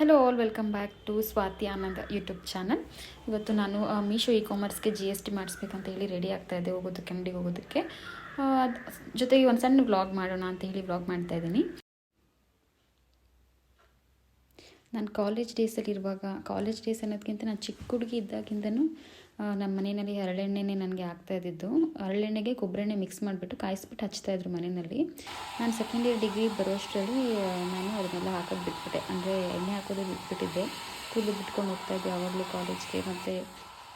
Hello all welcome back to Swati Anand YouTube channel ಇವತ್ತು ನಾನು Meesho e ಕಾಮರ್ಸ್ಗೆ G S T ಮಾಡಿಸ್ಬೇಕಂತ ಹೇಳಿ ರೆಡಿ ಆಗ್ತಾ ಇದ್ದೆ ಹೋಗೋದಕ್ಕೆ, ಅಂಗಡಿಗೆ ಹೋಗೋದಕ್ಕೆ. ಜೊತೆಗೆ ಒಂದು ಸಣ್ಣ ವ್ಲಾಗ್ ಮಾಡೋಣ ಅಂತ ಹೇಳಿ ವ್ಲಾಗ್ ಮಾಡ್ತಾ ಇದ್ದೀನಿ. ನಾನು ಕಾಲೇಜ್ ಡೇಸಲ್ಲಿ ಇರುವಾಗ ಕಾಲೇಜ್ ಡೇಸ್ ಅನ್ನೋದಕ್ಕಿಂತ ನಾನು ಚಿಕ್ಕ ಹುಡುಗಿ ಇದ್ದಾಗಿಂದನೂ ನಮ್ಮ ಮನೆಯಲ್ಲಿ ಹರಳೆಣ್ಣೆನೇ ನನಗೆ ಆಗ್ತಾ ಇದ್ದಿದ್ದು. ಹರಳೆಣ್ಣೆಗೆ ಕೊಬ್ಬರೆಣ್ಣೆ ಮಿಕ್ಸ್ ಮಾಡಿಬಿಟ್ಟು ಕಾಯಿಸ್ಬಿಟ್ಟು ಹಚ್ತಾ ಇದ್ರು ಮನೆಯಲ್ಲಿ. ನಾನು ಸೆಕೆಂಡ್ ಇಯರ್ ಡಿಗ್ರಿ ಬರೋಷ್ಟರಲ್ಲಿ ನಾನು ಅದನ್ನೆಲ್ಲ ಹಾಕೋದು ಬಿಟ್ಬಿಟ್ಟೆ. ಅಂದರೆ ಎಣ್ಣೆ ಹಾಕೋದು ಬಿಟ್ಬಿಟ್ಟಿದ್ದೆ. ಕೂದಲು ಬಿಟ್ಕೊಂಡು ಹೋಗ್ತಾ ಇದ್ದೆ ಯಾವಾಗಲೂ ಕಾಲೇಜ್ಗೆ ಮತ್ತು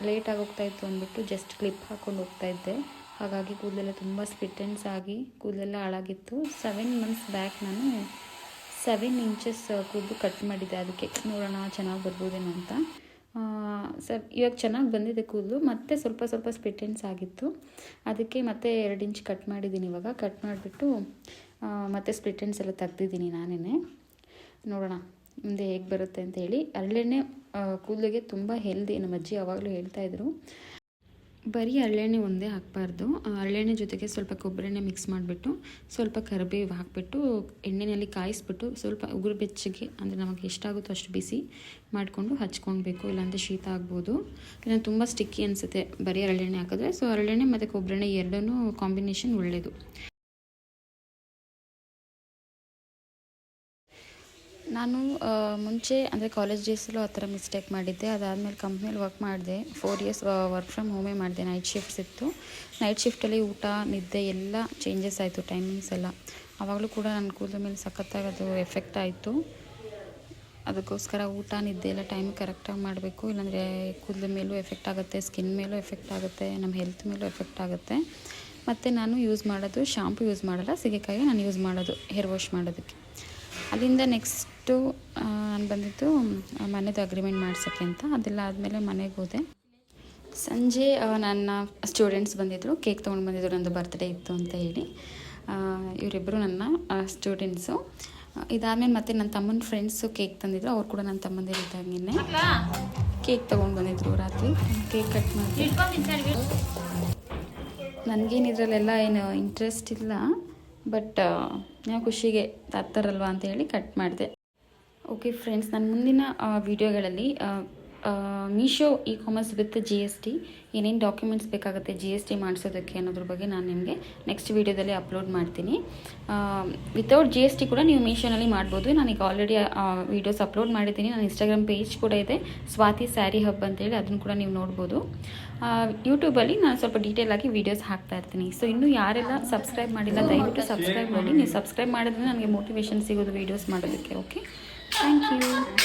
ಲೇಟಾಗಿ ಹೋಗ್ತಾ ಇತ್ತು ಅಂದ್ಬಿಟ್ಟು ಜಸ್ಟ್ ಕ್ಲಿಪ್ ಹಾಕ್ಕೊಂಡು ಹೋಗ್ತಾ ಇದ್ದೆ. ಹಾಗಾಗಿ ಕೂದಲೆಲ್ಲ ತುಂಬ ಸ್ಪಿಟೆನ್ಸ್ ಆಗಿ ಕೂದಲೆಲ್ಲ ಹಾಳಾಗಿತ್ತು. ಸೆವೆನ್ ಮಂತ್ಸ್ ಬ್ಯಾಕ್ ನಾನು ಸೆವೆನ್ ಇಂಚಸ್ ಕೂದಲು ಕಟ್ ಮಾಡಿದ್ದೆ. ಅದಕ್ಕೆ ನೋಡೋಣ ಚೆನ್ನಾಗಿ ಬರ್ಬೋದೇನೋ ಅಂತ. ಸರ್, ಇವಾಗ ಚೆನ್ನಾಗಿ ಬಂದಿದೆ ಕೂದಲು, ಮತ್ತೆ ಸ್ವಲ್ಪ ಸ್ವಲ್ಪ ಸ್ಪಿಟೆನ್ಸ್ ಆಗಿತ್ತು. ಅದಕ್ಕೆ ಮತ್ತೆ ಎರಡು ಇಂಚ್ ಕಟ್ ಮಾಡಿದ್ದೀನಿ ಇವಾಗ. ಕಟ್ ಮಾಡಿಬಿಟ್ಟು ಮತ್ತೆ ಸ್ಪಿಟೆನ್ಸ್ ಎಲ್ಲ ತೆಗ್ದಿದ್ದೀನಿ ನಾನೇ ನೋಡೋಣ, ಮುಂದೆ ಹೇಗೆ ಬರುತ್ತೆ ಅಂತ ಹೇಳಿ. ಹರಳೆಣ್ಣೆ ಕೂದಲಿಗೆ ತುಂಬ ಹೆಲ್ದಿ ನಮ್ಮ ಅಜ್ಜಿ ಯಾವಾಗಲೂ ಹೇಳ್ತಾಯಿದ್ರು ಬರೀ ಹರಳೆಣ್ಣೆ ಒಂದೇ ಹಾಕಬಾರ್ದು. ಹರಳೆಣ್ಣೆ ಜೊತೆಗೆ ಸ್ವಲ್ಪ ಕೊಬ್ಬರೆಣ್ಣೆ ಮಿಕ್ಸ್ ಮಾಡಿಬಿಟ್ಟು, ಸ್ವಲ್ಪ ಕರಿಬೇವು ಹಾಕಿಬಿಟ್ಟು ಎಣ್ಣೆಯಲ್ಲಿ ಕಾಯಿಸ್ಬಿಟ್ಟು, ಸ್ವಲ್ಪ ಉಗುರು ಬೆಚ್ಚಗೆ, ಅಂದರೆ ನಮಗೆ ಎಷ್ಟಾಗುತ್ತೋ ಅಷ್ಟು ಬಿಸಿ ಮಾಡಿಕೊಂಡು ಹಚ್ಕೊಳ್ಬೇಕು ಇಲ್ಲಾಂದರೆ ಶೀತ ಆಗ್ಬೋದು. ಇಲ್ಲ ತುಂಬ ಸ್ಟಿಕ್ಕಿ ಅನಿಸುತ್ತೆ ಬರೀ ಹರಳೆಣ್ಣೆ ಹಾಕಿದ್ರೆ. ಸೊ ಹರಳೆಣ್ಣೆ ಮತ್ತು ಕೊಬ್ಬರೆಣ್ಣೆ ಎರಡೂ ಕಾಂಬಿನೇಷನ್ ಒಳ್ಳೆಯದು ನಾನು ಮುಂಚೆ, ಅಂದರೆ ಕಾಲೇಜ್ ಡೇಸಲ್ಲೂ ಆ ಥರ ಮಿಸ್ಟೇಕ್ ಮಾಡಿದ್ದೆ. ಅದಾದಮೇಲೆ ಕಂಪ್ನಿಯಲ್ಲಿ ವರ್ಕ್ ಮಾಡಿದೆ. ಫೋರ್ ಇಯರ್ಸ್ ವರ್ಕ್ ಫ್ರಮ್ ಹೋಮೇ ಮಾಡಿದೆ. ನೈಟ್ ಶಿಫ್ಟ್ಸ್ ಇತ್ತು. ನೈಟ್ ಶಿಫ್ಟಲ್ಲಿ ಊಟ, ನಿದ್ದೆ ಎಲ್ಲ ಚೇಂಜಸ್ ಆಯಿತು ಟೈಮಿಂಗ್ಸ್ ಎಲ್ಲ. ಆವಾಗಲೂ ಕೂಡ ನನ್ನ ಕೂದಲ ಮೇಲೆ ಸಖತ್ತಾಗಿ ಅದು ಎಫೆಕ್ಟ್ ಆಯಿತು. ಅದಕ್ಕೋಸ್ಕರ ಊಟ, ನಿದ್ದೆ ಎಲ್ಲ ಟೈಮ್ ಕರೆಕ್ಟಾಗಿ ಮಾಡಬೇಕು. ಇಲ್ಲಾಂದರೆ ಕೂದಲ ಮೇಲೂ ಎಫೆಕ್ಟ್ ಆಗುತ್ತೆ ಸ್ಕಿನ್ ಮೇಲೂ ಎಫೆಕ್ಟ್ ಆಗುತ್ತೆ, ನಮ್ಮ ಹೆಲ್ತ್ ಮೇಲೂ ಎಫೆಕ್ಟ್ ಆಗುತ್ತೆ. ಮತ್ತು ನಾನು ಯೂಸ್ ಮಾಡೋದು ಶಾಂಪು ಯೂಸ್ ಮಾಡಲ್ಲ ಸೀಗೆಕಾಯಿ ನಾನು ಯೂಸ್ ಮಾಡೋದು ಹೇರ್ ವಾಶ್ ಮಾಡೋದಕ್ಕೆ. ಅಲ್ಲಿಂದ ನೆಕ್ಸ್ಟು ನಾನು ಬಂದಿದ್ದು ಮನೆದು ಅಗ್ರಿಮೆಂಟ್ ಮಾಡ್ಸೋಕ್ಕೆ ಅಂತ. ಅದೆಲ್ಲ ಆದಮೇಲೆ ಮನೆಗೆ ಹೋದೆ. ಸಂಜೆ ನನ್ನ ಸ್ಟೂಡೆಂಟ್ಸ್ ಬಂದಿದ್ದರು ಕೇಕ್ ತೊಗೊಂಡು ಬಂದಿದ್ದರು ನಂದು ಬರ್ತ್ಡೇ ಇತ್ತು ಅಂತ ಹೇಳಿ. ಇವರಿಬ್ಬರು ನನ್ನ ಸ್ಟೂಡೆಂಟ್ಸು ಇದಾದಮೇಲೆ ಮತ್ತೆ ನನ್ನ ತಮ್ಮನ ಫ್ರೆಂಡ್ಸು ಕೇಕ್ ತಂದಿದ್ರು. ಅವ್ರು ಕೂಡ ನನ್ನ ತಮ್ಮಂದಿರು ಇದ್ದಾಗಿನೇ. ಕೇಕ್ ತೊಗೊಂಡು ಬಂದಿದ್ರು ರಾತ್ರಿ. ಕೇಕ್ ಕಟ್ ಮಾಡಿ ನನಗೇನು ಇದರಲ್ಲೆಲ್ಲ ಏನು ಇಂಟ್ರೆಸ್ಟ್ ಇಲ್ಲ. ಬಟ್ ನಾವು ಖುಷಿಗೆ ತರ್ತಾರಲ್ವ ಅಂತ ಹೇಳಿ ಕಟ್ ಮಾಡಿದೆ. ಓಕೆ ಫ್ರೆಂಡ್ಸ್ ನಾನು ಮುಂದಿನ ವೀಡಿಯೋಗಳಲ್ಲಿ Meesho e commerce with G S T ಏನೇನು ಡಾಕ್ಯುಮೆಂಟ್ಸ್ ಬೇಕಾಗುತ್ತೆ ಜಿ ಎಸ್ ಟಿ ಮಾಡಿಸೋದಕ್ಕೆ ಅನ್ನೋದ್ರ ಬಗ್ಗೆ ನಾನು ನಿಮಗೆ ನೆಕ್ಸ್ಟ್ ವೀಡಿಯೋದಲ್ಲಿ ಅಪ್ಲೋಡ್ ಮಾಡ್ತೀನಿ. ವಿತೌಟ್ ಜಿ ಎಸ್ ಟಿ ಕೂಡ ನೀವು ಮೀಶೋನಲ್ಲಿ ಮಾಡ್ಬೋದು. ನಾನೀಗ ಆಲ್ರೆಡಿ ವೀಡಿಯೋಸ್ ಅಪ್ಲೋಡ್ ಮಾಡಿದ್ದೀನಿ. ನನ್ನ ಇನ್ಸ್ಟಾಗ್ರಾಮ್ ಪೇಜ್ ಕೂಡ ಇದೆ. ಸ್ವಾತಿ ಸ್ಯಾರಿ ಹಬ್ ಅಂತೇಳಿ ಅದನ್ನು ಕೂಡ ನೀವು ನೋಡ್ಬೋದು. ಯೂಟ್ಯೂಬಲ್ಲಿ ನಾನು ಸ್ವಲ್ಪ ಡೀಟೇಲ್ ಆಗಿ ವೀಡಿಯೋಸ್ ಹಾಕ್ತಾ ಇರ್ತೀನಿ. ಸೊ ಇನ್ನೂ ಯಾರೆಲ್ಲ ಸಬ್ಸ್ಕ್ರೈಬ್ ಮಾಡಿಲ್ಲ, ದಯವಿಟ್ಟು ಸಬ್ಸ್ಕ್ರೈಬ್ ಮಾಡಿ. ನೀವು ಸಬ್ಸ್ಕ್ರೈಬ್ ಮಾಡಿದ್ರೆ ನನಗೆ ಮೋಟಿವೇಶನ್ ಸಿಗೋದು ವೀಡಿಯೋಸ್ ಮಾಡೋದಕ್ಕೆ ಓಕೆ ಥ್ಯಾಂಕ್ ಯು